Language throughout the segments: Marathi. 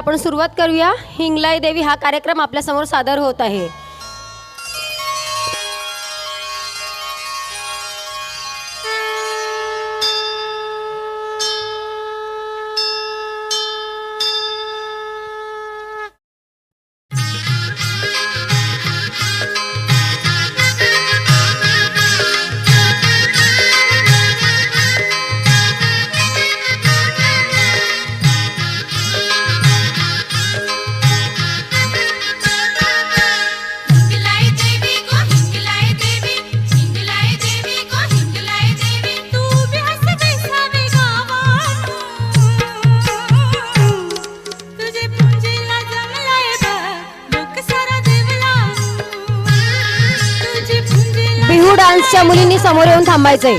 आपण सुरुवात करूया. हिंगलाई देवी हा कार्यक्रम आपल्यासमोर सादर होत आहे. डान्सच्या मुलींनी समोर येऊन थांबायचंय.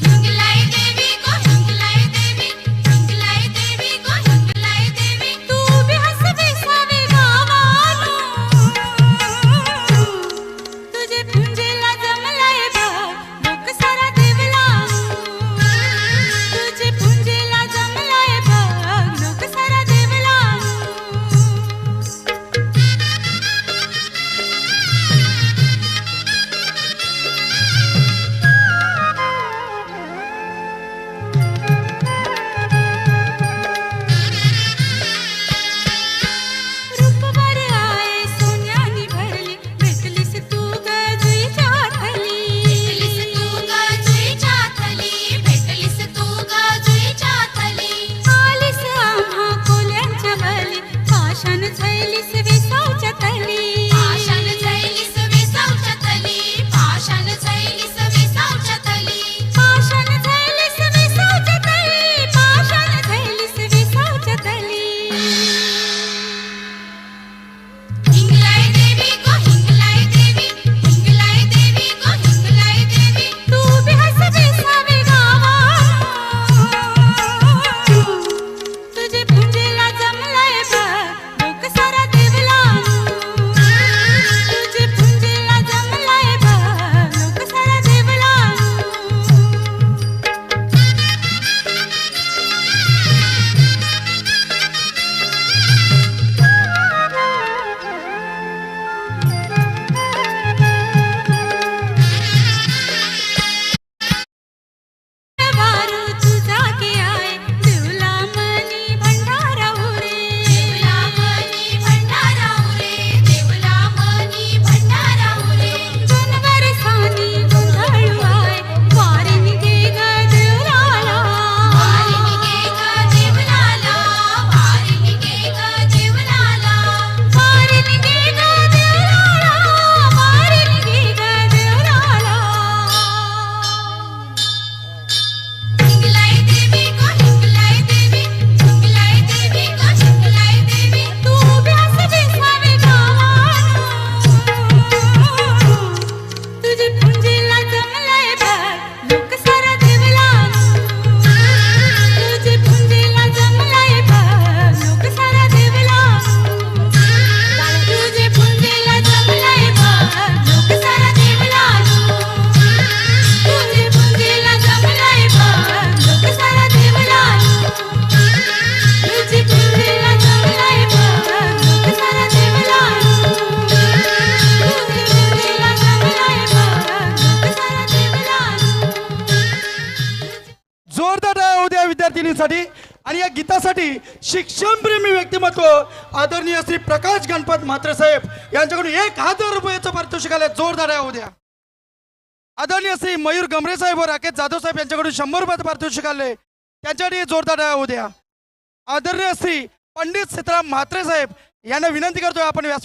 You विद्यार्थिनीसाठी आणि या गीतासाठी शिक्षणप्रेमी व्यक्तिमत्व आदरणीय श्री प्रकाश गणपत म्हात्रे साहेब यांच्याकडून एक हजार रुपयाचं पारितोषिकाला जोरदार आहे उद्या. द्या आदरणीय श्री मयूर गमरे साहेब व राकेश जाधव साहेब यांच्याकडून शंभर रुपयाचं पारितोषिक आले. त्यांच्यासाठी जोरदार आहे उद्या. द्या आदरणीय श्री पंडित सीताराम म्हात्रे साहेब यांना विनंती करतोय आपण व्यास